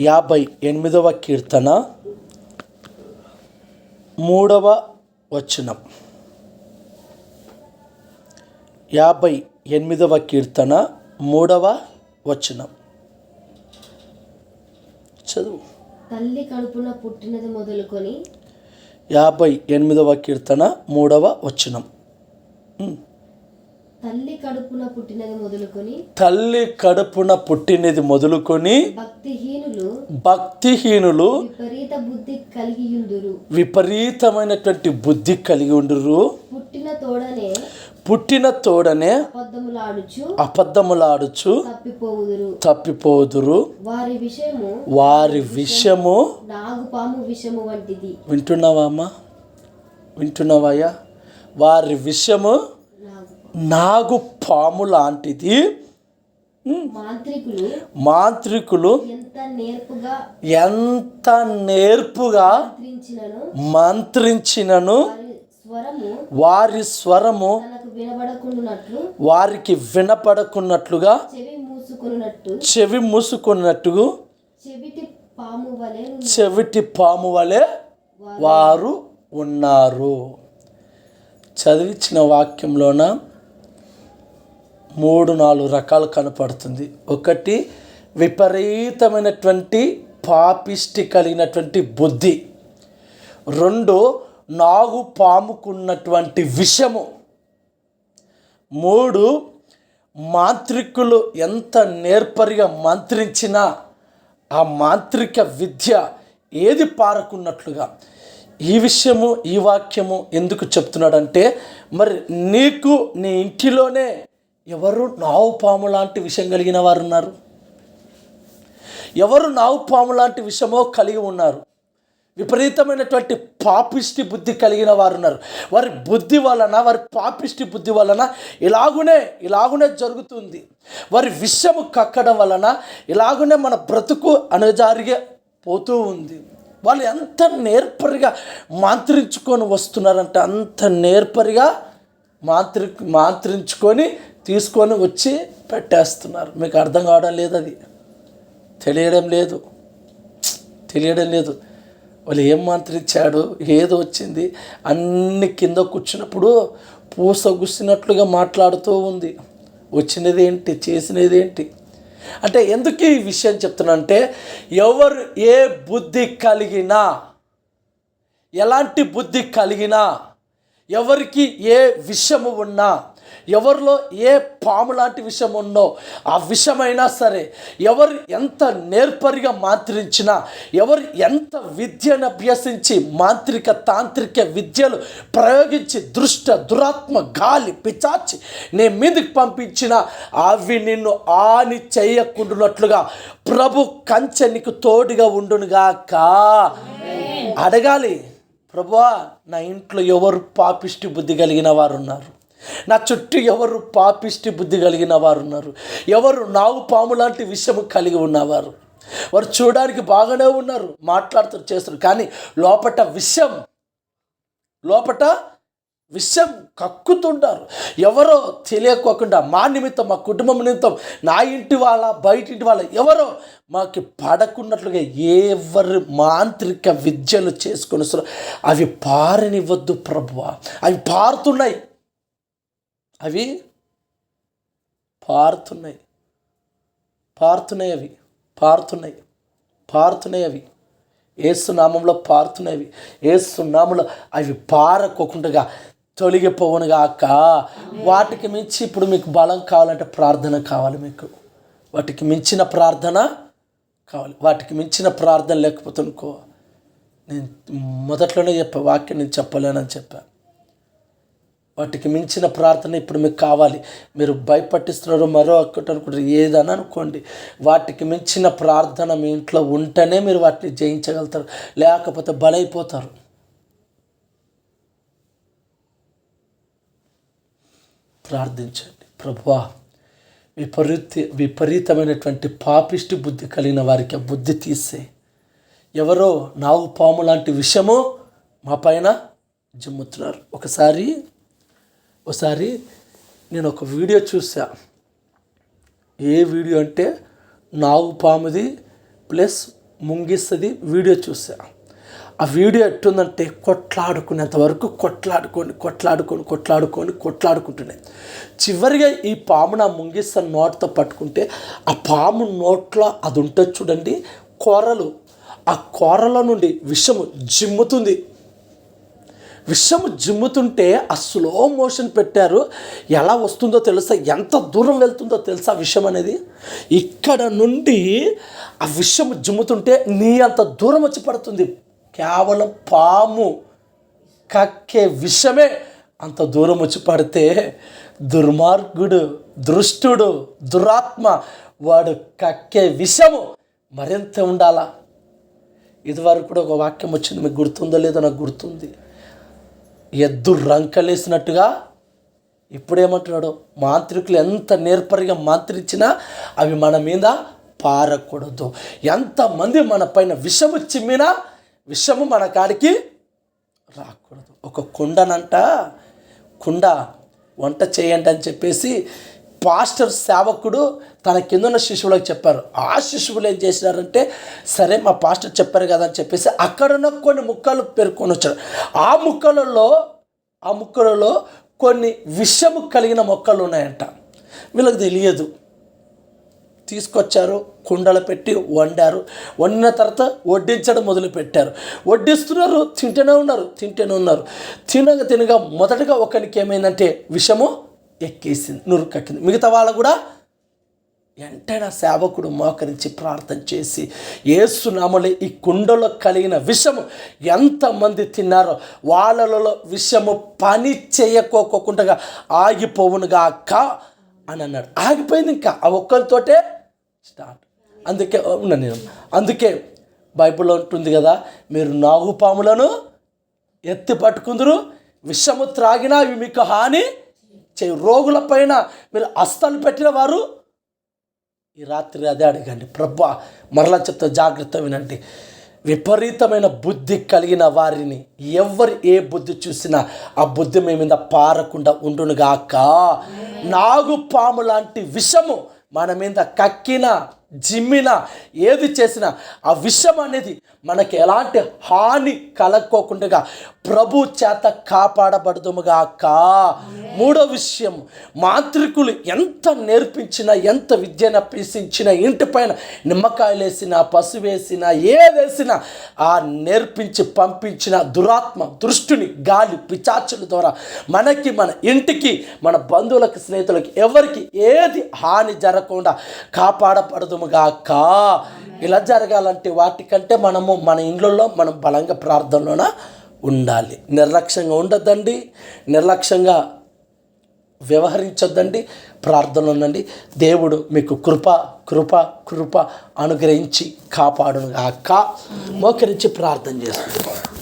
యాభై ఎనిమిదవ కీర్తన మూడవ వచనం. యాభై ఎనిమిదవ కీర్తన మూడవ వచనం. చదువు. తల్లి కడుపున పుట్టినది మొదలుకొని యాభై ఎనిమిదవ కీర్తన మూడవ వచనం. తల్లి కడుపున పుట్టినది మొదలుకొని తల్లి కడుపున పుట్టినది మొదలుకొని భక్తిహీనులు భక్తిహీనులు విపరీత బుద్ధి కలిగియుందురు విపరీతమైనటువంటి బుద్ధి కలిగి ఉండురు. పుట్టిన తోడనే పుట్టిన తోడనే అబద్ధములాడుచు తప్పిపోదురు. వారి విషయము వారి విషయము నాగుపాము విషము వంటిది. వింటున్నావా అమ్మా? వింటున్నావాయ్యా వారి విషయము నాగు పాము లాంటిది. మాంత్రికులు మాంత్రికులు ఎంత నేర్పుగా మంత్రించినను? మంత్రించినను? వారి స్వరము వారికి వినపడకున్నట్లుగా చెవి మూసుకున్నట్టు చెవి మూసుకున్నట్టుగా చెవిటి పాము వలె చెవిటి పాము వలె వారు ఉన్నారు. చదివించిన వాక్యంలోన మూడు నాలుగు రకాలు కనపడుతుంది. ఒకటి విపరీతమైనటువంటి పాపిష్టి కలిగినటువంటి బుద్ధి. రెండు నాగు పాముకున్నటువంటి విషము. మూడు మాంత్రికులు ఎంత నేర్పరిగా మంత్రించినా ఆ మాంత్రిక విద్య ఏది పారకున్నట్లుగా? ఈ విషయము ఈ వాక్యము ఎందుకు చెప్తున్నాడంటే మరి నీకు నీ ఇంటిలోనే ఎవరు నావు పాము లాంటి విషయం కలిగిన వారు ఉన్నారు? ఎవరు నావు పాము లాంటి విషయమో కలిగి ఉన్నారు? విపరీతమైనటువంటి పాపిష్టి బుద్ధి కలిగిన వారు ఉన్నారు. వారి బుద్ధి వలన వారి పాపిష్టి బుద్ధి వలన ఇలాగునే ఇలాగునే జరుగుతుంది. వారి విషము కక్కడం వలన ఇలాగునే మన బ్రతుకు అనుజారిగా పోతూ ఉంది. వాళ్ళు ఎంత నేర్పరిగా మాంత్రించుకొని వస్తున్నారంటే అంత నేర్పరిగా మాంత్రి మాంత్రించుకొని తీసుకొని వచ్చి పెట్టేస్తున్నారు. మీకు అర్థం కావడం లేదు అది. తెలియడం లేదు. తెలియడం లేదు. వాళ్ళు ఏం మంత్రిచ్చాడు ఏదో వచ్చింది. అన్ని కింద కూర్చున్నప్పుడు పూస గుచ్చినట్లుగా మాట్లాడుతూ ఉంది. వచ్చినది ఏంటి? చేసినది ఏంటి? అంటే ఎందుకు ఈ విషయం చెప్తున్నా ఎవరు ఏ బుద్ధి కలిగినా ఎలాంటి బుద్ధి కలిగినా ఎవరికి ఏ విషము ఉన్నా ఎవరిలో ఏ పాము లాంటి విషయం ఉన్నో ఆ విషమైనా సరే ఎవరు ఎంత నేర్పరిగా మాంత్రించినా ఎవరు ఎంత విద్యను అభ్యసించి మాంత్రిక తాంత్రిక విద్యలు ప్రయోగించి దృష్ట దురాత్మ గాలి పిచాచి నీ మీదకి పంపించిన అవి నిన్ను ఆని చేయకుండా ప్రభు కంచె నీకు తోడుగా ఉండునుగాక. అడగాలి ప్రభువా నా ఇంట్లో ఎవరు పాపిష్టి బుద్ధి కలిగిన వారు ఉన్నారు నా చుట్టూ ఎవరు పాపిష్టి బుద్ధి కలిగిన వారు ఉన్నారు. ఎవరు నావు పాము లాంటి విషయం కలిగి ఉన్నవారు. వారు చూడడానికి బాగానే ఉన్నారు మాట్లాడుతూ చేస్తారు కానీ లోపట విషయం లోపట విషయం కక్కుతుంటారు. ఎవరో తెలియకోకుండా మా నిమిత్తం మా కుటుంబం నిమిత్తం నా ఇంటి వాళ్ళ బయట ఇంటి వాళ్ళ ఎవరో మాకు పడకున్నట్లుగా ఎవరు మాంత్రిక విద్యలు చేసుకొని అవి పారనివ్వద్దు ప్రభువ. అవి పారుతున్నాయి. అవి పారుతున్నాయి. పారుతున్నాయి అవి పారుతున్నాయి పారుతున్నాయి అవి. ఏసునామంలో పారుతున్నాయి అవి. ఏసు అవి పారకోకుండా తొలగిపోవునుగాక వాటికి మించి ఇప్పుడు మీకు బలం కావాలంటే ప్రార్థన కావాలి మీకు. వాటికి మించిన ప్రార్థన కావాలి. వాటికి మించిన ప్రార్థన లేకపోతే అనుకో నేను మొదట్లోనే చెప్పా వాక్యం నేను చెప్పలేనని చెప్పాను వాటికి మించిన ప్రార్థన ఇప్పుడు మీకు కావాలి. మీరు భయపట్టిస్తున్నారు మరో ఒక్కటి అనుకుంటారు. ఏదని అనుకోండి. వాటికి మించిన ప్రార్థన మీ ఇంట్లో ఉంటేనే మీరు వాటిని జయించగలుగుతారు. లేకపోతే బలైపోతారు. ప్రార్థించండి. ప్రభువా విపరీత విపరీతమైనటువంటి పాపిష్టి బుద్ధి కలిగిన వారికి ఆ బుద్ధి తీసే. ఎవరో నాగు పాము లాంటి విషయము మా పైన జిమ్ముతున్నారు. ఒకసారి ఒకసారి నేను ఒక వీడియో చూసా. ఏ వీడియో అంటే నాగు పాముది ప్లస్ ముంగిస్తుంది వీడియో చూసా. ఆ వీడియో ఎట్టుందంటే కొట్లాడుకునేంత వరకు కొట్లాడుకొని కొట్లాడుకొని కొట్లాడుకొని కొట్లాడుకుంటున్నాయి. చివరిగా ఈ పాము నా ముంగిస్త నోట్తో పట్టుకుంటే ఆ పాము నోట్లో అది ఉంటుంది చూడండి కూరలు. ఆ కూరలో నుండి విషము జిమ్ముతుంది. విషము జిమ్ముతుంటే ఆ స్లో మోషన్ పెట్టారు. ఎలా వస్తుందో తెలుసా? ఎంత దూరం వెళ్తుందో తెలుసా ఆ విషం అనేది? ఇక్కడ నుండి ఆ విషము జిమ్ముతుంటే నీ అంత దూరం వచ్చి పడుతుంది. కేవలం పాము కక్కే విషమే అంత దూరం వచ్చి పడితే దుర్మార్గుడు దృష్టుడు దురాత్మ వాడు కక్కే విషము మరింత ఉండాలా? ఇదివరకు కూడా ఒక వాక్యం వచ్చింది మీకు గుర్తుందో లేదో నాకు గుర్తుంది. ఎద్దు రంకలేసినట్టుగా ఇప్పుడేమంటున్నాడు? మాంత్రికులు ఎంత నేర్పరిగా మాంత్రించినా అవి మన మీద పారకూడదు. ఎంతమంది మన పైన విషము చిమ్మినా విషము మన కాడికి రాకూడదు. ఒక కుండనంట కుండ వంట చేయండి అని చెప్పేసి పాస్టర్ సేవకుడు తన కిందున్న శిశువులకు చెప్పారు. ఆ శిశువులు ఏం చేసినారంటే సరే మా పాస్టర్ చెప్పారు కదా అని చెప్పేసి అక్కడున్న కొన్ని ముక్కలు పేర్కొని వచ్చారు. ఆ ముక్కలలో ఆ ముక్కలలో కొన్ని విషము కలిగిన మొక్కలు ఉన్నాయంట. వీళ్ళకి తెలియదు. తీసుకొచ్చారు కుండలు పెట్టి వండారు. వండిన తర్వాత వడ్డించడం మొదలుపెట్టారు. వడ్డిస్తున్నారు తింటూనే ఉన్నారు తింటూనే ఉన్నారు. తినగా తినగా మొదటగా ఒకరికి ఏమైందంటే విషము ఎక్కేసింది నురుకెక్కింది మిగతా వాళ్ళు కూడా వెంటనే సేవకుడు మోకరించి ప్రార్థన చేసి ఏసునామలే ఈ కుండలో కలిగిన విషము ఎంతమంది తిన్నారో వాళ్ళలో విషము పని చేయకోకుండా ఆగిపోవునుగా అక్క అని అన్నాడు. ఆగిపోయింది ఇంకా ఆ ఒక్కరితోటే స్టార్ట్. అందుకే ఉన్నా నేను. అందుకే బైబిల్లో ఉంటుంది కదా మీరు నాగుపాములను ఎత్తి పట్టుకుందరు విషము త్రాగినా అవి మీకు హాని చే రోగుల పైన మీరు అస్తాలు పెట్టిన వారు ఈ రాత్రి అదే అడగండి. ప్రభా మరలా చెప్తా జాగ్రత్త వినండి. విపరీతమైన బుద్ధి కలిగిన వారిని ఎవరు ఏ బుద్ధి చూసినా ఆ బుద్ధి మీ మీద పారకుండా ఉండునుగాక నాగు పాము లాంటి విషము మన మీద కక్కిన జిమ్మిన ఏది చేసినా ఆ విషం అనేది మనకి ఎలాంటి హాని కలక్కోకుండా ప్రభు చేత కాపాడబడదుముగాక మూడో విషయం మాంత్రికులు ఎంత నేర్పించినా ఎంత విద్యను అభ్యసించినా ఇంటి పైన నిమ్మకాయలు వేసినా పసు వేసినా ఏదేసినా ఆ నేర్పించి పంపించిన దురాత్మ దృష్టిని గాలి పిచాచుల ద్వారా మనకి మన ఇంటికి మన బంధువులకు స్నేహితులకి ఎవరికి ఏది హాని జరగకుండా కాపాడబడదుముగాక ఇలా జరగాలంటే వాటికంటే మనము మన ఇండ్లలో మనం బలంగా ప్రార్థనలోన? ఉండాలి. నిర్లక్ష్యంగా ఉండద్దండి. నిర్లక్ష్యంగా వ్యవహరించొద్దండి. ప్రార్థనలో ఉండండి. దేవుడు మీకు కృప కృప కృప అనుగ్రహించి కాపాడును గాక మోకరించి ప్రార్థన చేస్తుంది